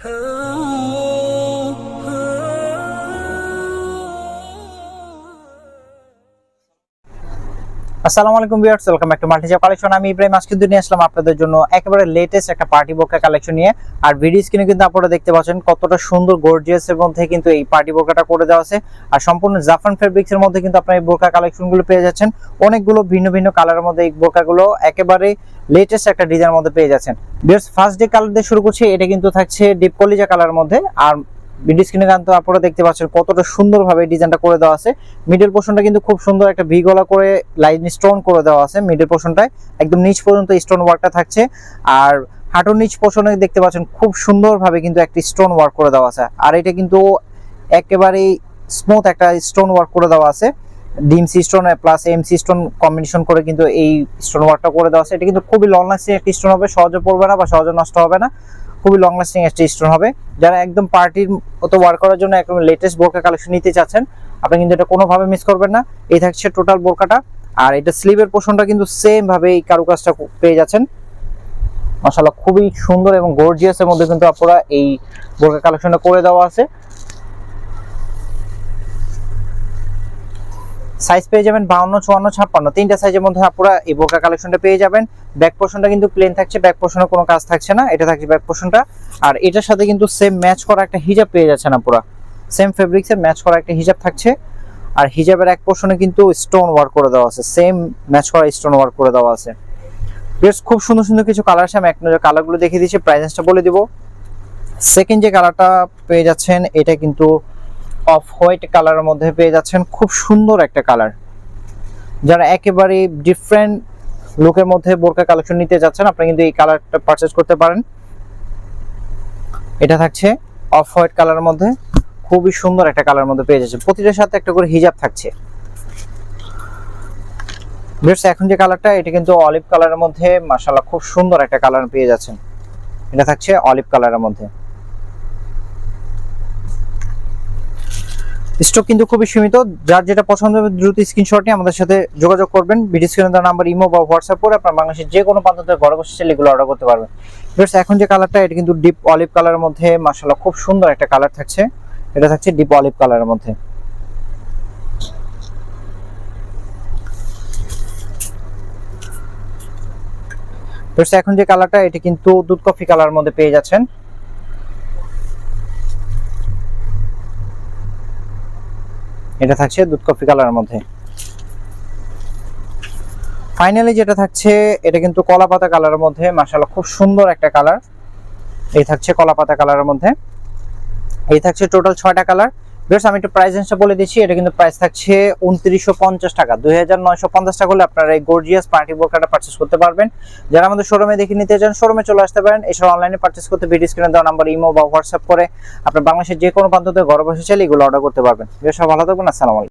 আসসালামু আলাইকুম viewers, welcome back to Maltiza collection. আমি ইব্রাহিম আজকে নিয়ে আসলাম আপনাদের জন্য একেবারে লেটেস্ট একটা পার্টি বোরকা কালেকশন নিয়ে। আর ভিডিও স্ক্রিনে কিন্তু আপনারা দেখতে পাচ্ছেন কতটা সুন্দর গর্জিয়াস এর মধ্যে কিন্তু এই পার্টি বোরকাটা করে দেওয়া আছে। আর সম্পূর্ণ জাফরান ফেব্রিক্স এর মধ্যে কিন্তু আপনারা এই বোরকা কালেকশনগুলো পেয়ে যাচ্ছেন। অনেকগুলো ভিন্ন ভিন্ন কালারের মধ্যে এই বোরকাগুলো একেবারে লেটেস্ট একটা ডিজাইনের মধ্যে পেয়ে যাচ্ছেন। ভিউয়ার্স ফার্স্ট ডে কালার দিয়ে শুরু করছি, এটা কিন্তু থাকছে ডিপ কলিজা কালারের মধ্যে। আর ভিডিও স্ক্রিনে কিন্তু আপনারা দেখতে পাচ্ছেন কতটা সুন্দরভাবে ডিজাইনটা করে দেওয়া আছে। মিডল পোর্শনটা কিন্তু খুব সুন্দর একটা ভি গলা করে লাইন স্টোন করে দেওয়া আছে মিডল পোর্শনটায় একদম নিচ পর্যন্ত স্টোন ওয়ার্কটা থাকছে। আর হাঁটুর নিচ পোর্শনে দেখতে পাচ্ছেন খুব সুন্দরভাবে কিন্তু একটা স্টোন ওয়ার্ক করে দেওয়া আছে। আর এটা কিন্তু একেবারেই স্মুথ একটা স্টোন ওয়ার্ক করে দেওয়া আছে। DMC stone plus MC stone combination করে কিন্তু এই স্টোন ওয়ার্কটা করে দেওয়া আছে। এটা কিন্তু খুবই লং লাস্টিং একটা স্টোন হবে, সহজে পড়বে না বা সহজে নষ্ট হবে না। খুবই লং লাস্টিং একটা স্টোন হবে। যারা একদম পার্টির মতো ওয়ার্ক করার জন্য একদম লেটেস্ট বোরকা কালেকশন নিতে চাচ্ছেন, আপনি কিন্তু এটা কোনোভাবে মিস করবেন না। এই থাকছে টোটাল বোরকাটা আর এটা স্লিভের পোষণটা কিন্তু সেমভাবে এই কারুকাজটা পেয়ে যাচ্ছেন। মাশাআল্লাহ, খুবই সুন্দর এবং গর্জিয়াসের মধ্যে কিন্তু আপনারা এই বোরকা কালেকশনটা করে দেওয়া আছে। সাইজ পেয়ে যাবেন বাউন্ন, চুয়ান্ন, ছাপ্পান্ন। তিনটা সাইজের মধ্যে আপনারা এই বোরকা কালেকশনটা পেয়ে যাবেন। ব্যাক পোর্শনটা কিন্তু প্লেন থাকছে ব্যাক পোর্শনে কোনো কাজ থাকছে না, এটা থাকছে ব্যাক পোর্শনটা আর এটার সাথে কিন্তু সেম ম্যাচ করা একটা হিজাব পেয়ে যাচ্ছেন আপনারা সেম ফেব্রিক্সের ম্যাচ করা একটা হিজাব থাকছে। আর হিজাবের এক পোর্শনে কিন্তু স্টোন ওয়ার্ক করে দেওয়া আছে সেম ম্যাচ করা স্টোন ওয়ার্ক করে দেওয়া আছে। বেশ খুব সুন্দর সুন্দর কিছু কালার আছে, আমি এক নজর কালারগুলো দেখিয়ে দিচ্ছি প্রাইসটা বলে দিব। সেকেন্ড যে কালারটা পেয়ে যাচ্ছেন, এটা কিন্তু অফ হোয়াইট কালারের মধ্যে পেয়ে যাচ্ছেন খুব সুন্দর একটা কালার। যারা একেবারে ডিফারেন্ট লুকের মধ্যে বোরকা কালেকশন নিতে যাচ্ছেন আপনি কিন্তু এই কালারটা পারচেজ করতে পারেন। এটা থাকছে অফ হোয়াইট কালারের মধ্যে, খুবই সুন্দর একটা কালার মধ্যে পেয়ে যাচ্ছে প্রতিটার সাথে একটা করে হিজাব থাকছে। ভিউয়ার্স এখন যে কালারটা, এটা কিন্তু অলিভ কালারের মধ্যে, মাশাআল্লাহ, খুব সুন্দর একটা কালার পেয়ে যাচ্ছেন। এটা থাকছে অলিভ কালারের মধ্যে। স্টক কিন্তু খুবই সীমিত। যার যেটা পছন্দ হবে দ্রুত স্ক্রিনশট নিয়ে আমাদের সাথে যোগাযোগ করবেন। ভিডিও স্ক্রিনে দেওয়া নাম্বার ইমো বা হোয়াটসঅ্যাপ করে আপনার বাংলাদেশের যে কোনো প্রান্ত থেকে ঘরে বসে এগুলো অর্ডার করতে পারবেন। ভিউয়ার্স এখন যে কালারটা এটা কিন্তু ডিপ অলিভ কালারের মধ্যে, মাশাআল্লাহ, খুব সুন্দর একটা কালার থাকছে। এটা থাকছে ডিপ অলিভ কালারের মধ্যে। এখন যে কালারটা এটা কিন্তু দুধ কফি কালারের মধ্যে পেয়ে যাচ্ছেন। এটা থাকছে দুধ কফি কালারের মধ্যে। ফাইনালি যেটা থাকছে, এটা কিন্তু কলা পাতা কালারের মধ্যে মাসাল্লাহ খুব সুন্দর একটা কালার। এই থাকছে কলা পাতা কালারের মধ্যে। এই থাকছে টোটাল ছয়টা কালার। বেশ আমি একটু প্রাইস রেঞ্জটা বলে দিচ্ছি। এটা কিন্তু প্রাইস থাকছে উনত্রিশশো পঞ্চাশ টাকা। দুই হাজার নয়শো পঞ্চাশ টাকা হলে আপনারা এই গর্জিয়াস পার্টি বোরকাটা পারচেস করতে পারবেন। যারা আমাদের শোরুমে দেখে নিতে চান শোরুমে চলে আসতে পারেন। এছাড়া অনলাইনে পারচেস করতে ভিডিও স্ক্রিনে দেওয়া নাম্বার ইমো বা হোয়াটসঅ্যাপ করে আপনার বাংলাদেশের যে কোনো প্রান্ত থেকে ঘরে বসে চাইলে এগুলো অর্ডার করতে পারবেন। বেশ ভালো থাকবেন। আসসালামু আলাইকুম।